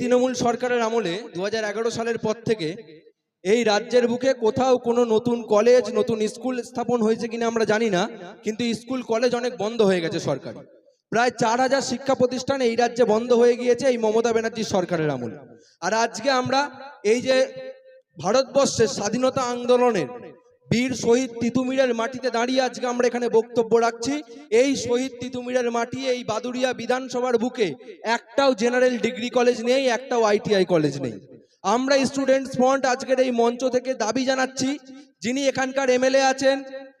তৃণমূল সরকারের আমলে দুহাজার এগারো সালের পর থেকে এই রাজ্যের বুকে কোথাও কোনো নতুন কলেজ, নতুন স্কুল স্থাপন হয়েছে কিনা আমরা জানি না, কিন্তু স্কুল, কলেজ অনেক বন্ধ হয়ে গেছে সরকার। প্রায় চার হাজার শিক্ষা প্রতিষ্ঠান এই রাজ্যে বন্ধ হয়ে গিয়েছে এই মমতা ব্যানার্জির সরকারের আমলে। আর আজকে আমরা এই যে ভারতবর্ষের স্বাধীনতা আন্দোলনের বীর শহীদ তিতুমিরের মাটিতে দাঁড়িয়ে আজকে আমরা এখানে বক্তব্য রাখছি। এই শহীদ তিতুমিরের মাটি, এই বাদুরিয়া বিধানসভার বুকে একটাও জেনারেল ডিগ্রি কলেজ নেই, একটাও আইটিআই কলেজ নেই। আমরা স্টুডেন্টস ফ্রন্ট আজকের এই মঞ্চ থেকে দাবি জানাচ্ছি, যিনি এখানকার এমএলএ আছেন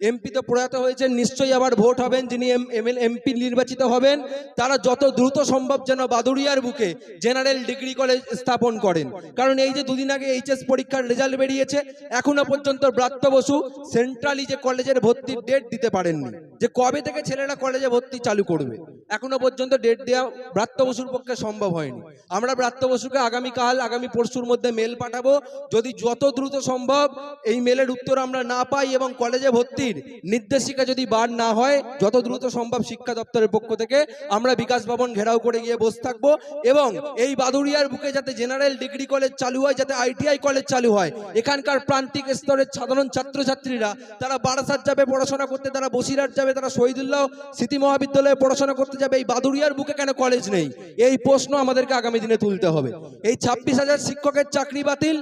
এমপি তো প্রয়াত হয়েছেন, নিশ্চয়ই আবার ভোট হবেন যিনি এমএল এমপি নির্বাচিত হবেন। তারা যত দ্রুত সম্ভব যেন বাদুড়িয়ার বুকে জেনারেল ডিগ্রি কলেজ স্থাপন করেন। কারণ এই যে দুদিন আগে এইচএস পরীক্ষার রেজাল্ট বেরিয়েছে, এখনও পর্যন্ত ব্রাত্য বসু সেন্ট্রালি যে কলেজের ভর্তির ডেট দিতে পারেননি। যে কবে থেকে ছেলেরা কলেজে ভর্তি চালু করবে, এখনও পর্যন্ত ডেট দেওয়া ব্রাত্য বসুর পক্ষে সম্ভব হয়নি। আমরা ব্রাত্য বসুকে আগামীকাল, আগামী পরশুর মধ্যে মেল পাঠাবো। যদি যত দ্রুত সম্ভব এই মেলের উত্তর আমরা না পাই এবং কলেজে ভর্তির নির্দেশিকা যদি বার না হয়, যত দ্রুত সম্ভব শিক্ষা দপ্তরের পক্ষ থেকে আমরা বিকাশ ভবন ঘেরাও করে গিয়ে বসে থাকব এবং এই বাদুড়িয়ার বুকে যাতে জেনারেল ডিগ্রি কলেজ চালু হয়, যাতে আইটিআই কলেজ চালু হয়, এখানকার প্রান্তিক স্তরের সাধারণ ছাত্রছাত্রীরা, তারা বারাসাত যাবে পড়াশোনা করতে, তারা বসিরহাট যাবে, তারা শহীদুল্লাহ স্মৃতি মহাবিদ্যালয়ে পড়াশোনা করতে যাবে, এই বাদুড়িয়ার বুকে কেন কলেজ নেই? এই প্রশ্ন আমাদেরকে আগামী দিনে তুলতে হবে। এই ছাব্বিশ হাজার শিক্ষকের চাকরি বাতিল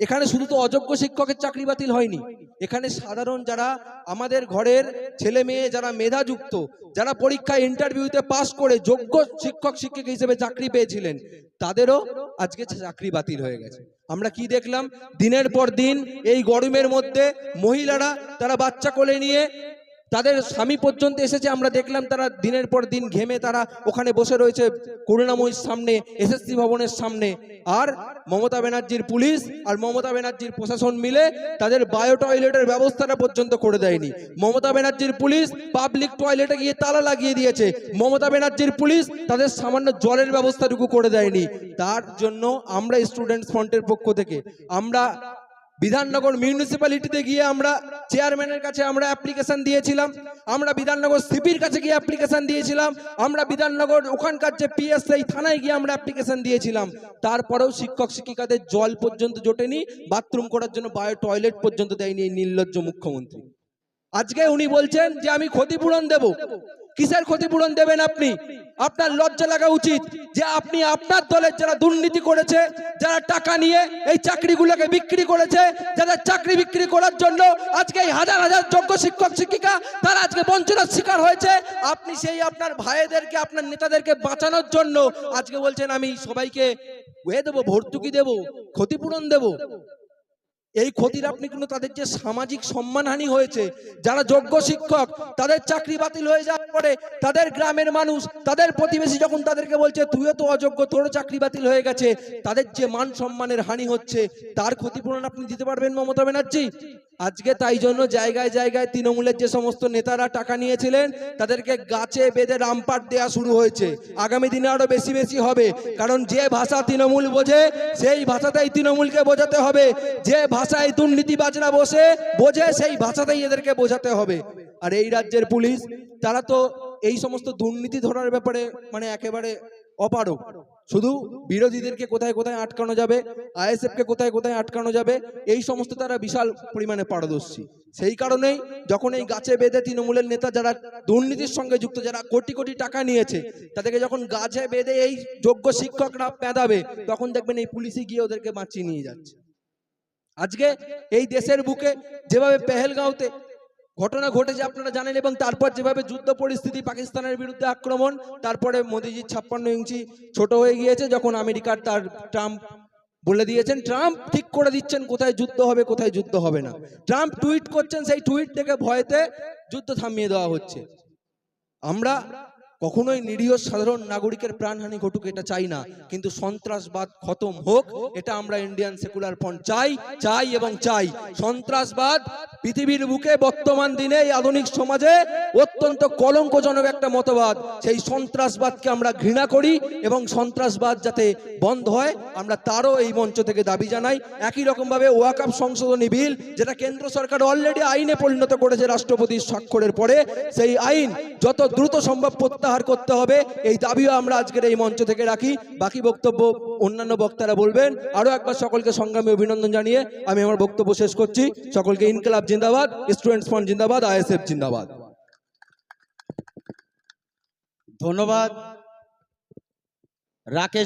এখানে শুধু তো অযোগ্য শিক্ষকের চাকরি বাতিল হয়নি। এখানে সাধারণ যারা আমাদের ঘরের ছেলে মেয়ে যারা মেধাযুক্ত, যারা পরীক্ষায় ইন্টারভিউতে পাস করে যোগ্য শিক্ষক, শিক্ষিকা হিসেবে চাকরি পেয়েছিলেন, তাদেরও আজকে চাকরি বাতিল হয়ে গেছে। আমরা কি দেখলাম? দিনের পর দিন এই গরমের মধ্যে মহিলারা তারা বাচ্চা কোলে নিয়ে তাদের স্বামী পর্যন্ত এসেছে, আমরা দেখলাম তারা দিনের পর দিন ঘেমে তারা ওখানে বসে রয়েছে করুণাময়ীর সামনে, এসএসসি ভবনের সামনে। আর মমতা ব্যানার্জির পুলিশ আর মমতা ব্যানার্জির প্রশাসন মিলে তাদের বায়ো টয়লেটের ব্যবস্থাটা পর্যন্ত করে দেয়নি। মমতা ব্যানার্জির পুলিশ পাবলিক টয়লেটে গিয়ে তালা লাগিয়ে দিয়েছে। মমতা ব্যানার্জির পুলিশ তাদের সামান্য জলের ব্যবস্থাটুকু করে দেয়নি। তার জন্য আমরা স্টুডেন্টস ফ্রন্টের পক্ষ থেকে, আমরা বিধাননগর মিউনিসিপ্যালিটিতে গিয়ে আমরা চেয়ারম্যানের কাছে আমরা অ্যাপ্লিকেশন দিয়েছিলাম। আমরা বিধাননগর সিপির কাছে গিয়ে অ্যাপ্লিকেশন দিয়েছিলাম। আমরা বিধাননগর ওখানকার যে পিএসআই থানায় গিয়ে আমরা অ্যাপ্লিকেশন দিয়েছিলাম। তারপরেও শিক্ষক শিক্ষিকাদের জল পর্যন্ত জোটেনি বাথরুম করার জন্য বায়ো টয়লেট পর্যন্ত দেয়নি নির্লজ্জ মুখ্যমন্ত্রী। আজকে উনি বলছেন যে, আমি ক্ষতিপূরণ দেব। কিসের ক্ষতিপূরণ দেবেন আপনি? আপনার লজ্জা লাগা উচিত যে আপনি আপনার দলের যারা দুর্নীতি করেছে, যারা টাকা নিয়ে এই চাকরিগুলোকে বিক্রি করেছে, যাদের চাকরি বিক্রি করার জন্য আজকে এই হাজার হাজার যোগ্য শিক্ষক, শিক্ষিকা, তারা আজকে বঞ্চনার শিকার হয়েছে। আপনি সেই আপনার ভাইদেরকে, আপনার নেতাদেরকে বাঁচানোর জন্য আজকে বলছেন, আমি সবাইকে ওয়ে দেবো, ভর্তুকি দেবো, ক্ষতিপূরণ দেবো। এই ক্ষতির আপনি কিন্তু তাদের যে সামাজিক সম্মানহানি হয়েছে, যারা যোগ্য শিক্ষক, তাদের চাকরি বাতিল হয়ে যাওয়ার পরে তাদের গ্রামের মানুষ, তাদের প্রতিবেশী যখন তাদেরকে বলছে, তুইও তো অযোগ্য, তোরও চাকরি বাতিল হয়ে গেছে। তাদের যে মান সম্মানের হানি হচ্ছে, তার ক্ষতিপূরণ আপনি দিতে পারবেন মমতা ব্যানার্জি? আজকে তাই জন্য জায়গায় জায়গায় তৃণমূলের যে সমস্ত নেতারা টাকা নিয়েছিলেন, তাদেরকে গাছে বেঁধে রামপাট দেওয়া শুরু হয়েছে। আগামী দিনে আরও বেশি বেশি হবে। কারণ যে ভাষা তৃণমূল বোঝে, সেই ভাষাতেই তৃণমূলকে বোঝাতে হবে। যে ভাষায় দুর্নীতিবাজরা বসে, বোঝে, সেই ভাষাতেই এদেরকে বোঝাতে হবে। আর এই রাজ্যের পুলিশ, তারা তো এই সমস্ত দুর্নীতি ধরার ব্যাপারে মানে একেবারে অপারক শুধু বিরোধীদেরকে কোথায় কোথায় আটকানো যাবে আইএসএফ কে কোথায় কোথায় আটকানো যাবে, এই সমস্ত তারা বিশাল পরিমাণে পারদর্শী। সেই কারণেই যখন এই গাছে বেঁধে তৃণমূলের নেতা যারা দুর্নীতির সঙ্গে যুক্ত, যারা কোটি কোটি টাকা নিয়েছে, তাদেরকে যখন গাছে বেঁধে এই যোগ্য শিক্ষকরা পেঁদাবে তখন দেখবেন এই পুলিশই গিয়ে ওদেরকে বাঁচিয়ে নিয়ে যাচ্ছে। আজকে এই দেশের বুকে যেভাবে পেহেলগাঁওতে ঘটনা ঘটেছে, আপনারা জানেন, এবং তারপর যেভাবে যুদ্ধ পরিস্থিতি, পাকিস্তানের বিরুদ্ধে আক্রমণ, তারপরে মোদিজির ছাপ্পান্ন ইঞ্চি ছোট হয়ে গিয়েছে, যখন আমেরিকার তার ট্রাম্প বলে দিয়েছেন, ট্রাম্প ঠিক করে দিচ্ছেন কোথায় যুদ্ধ হবে, কোথায় যুদ্ধ হবে না। ট্রাম্প টুইট করছেন, সেই টুইট থেকে ভয়তে যুদ্ধ থামিয়ে দেওয়া হচ্ছে। আমরা কখনোই নিরীহ সাধারণ নাগরিকের প্রাণহানি ঘটুক, এটা চাই না। কিন্তু সন্ত্রাসবাদ খতম হোক, এটা আমরা ইন্ডিয়ান সেকুলার ফ্রন্ট চাই চাই এবং চাই। সন্ত্রাসবাদ পৃথিবীর বুকে বর্তমান দিনে এই আধুনিক সমাজে অত্যন্ত কলঙ্কজনক একটা মতবাদ। সেই সন্ত্রাসবাদকে আমরা ঘৃণা করি এবং সন্ত্রাসবাদ যাতে বন্ধ হয়, আমরা তারও এই মঞ্চ থেকে দাবি জানাই। একই রকমভাবে ওয়াকাপ সংশোধনী বিল, যেটা কেন্দ্র সরকার অলরেডি আইনে পরিণত করেছে রাষ্ট্রপতির স্বাক্ষরের পরে, সেই আইন যত দ্রুত সম্ভব প্রত্যাহার করতে হবে। এই দাবিও আমরা আজকের এই মঞ্চ থেকে রাখি। বাকি বক্তব্য অন্যান্য বক্তারা বলবেন। আরও একবার সকলকে সংগ্রামী অভিনন্দন জানিয়ে আমি আমার বক্তব্য শেষ করছি। সকলকে ইনকলাব জিন্দাবাদ, স্টুডেন্টস ফ্রন্ট জিন্দাবাদ, আইএসএফ জিন্দাবাদ। ধন্যবাদ। রাকেশ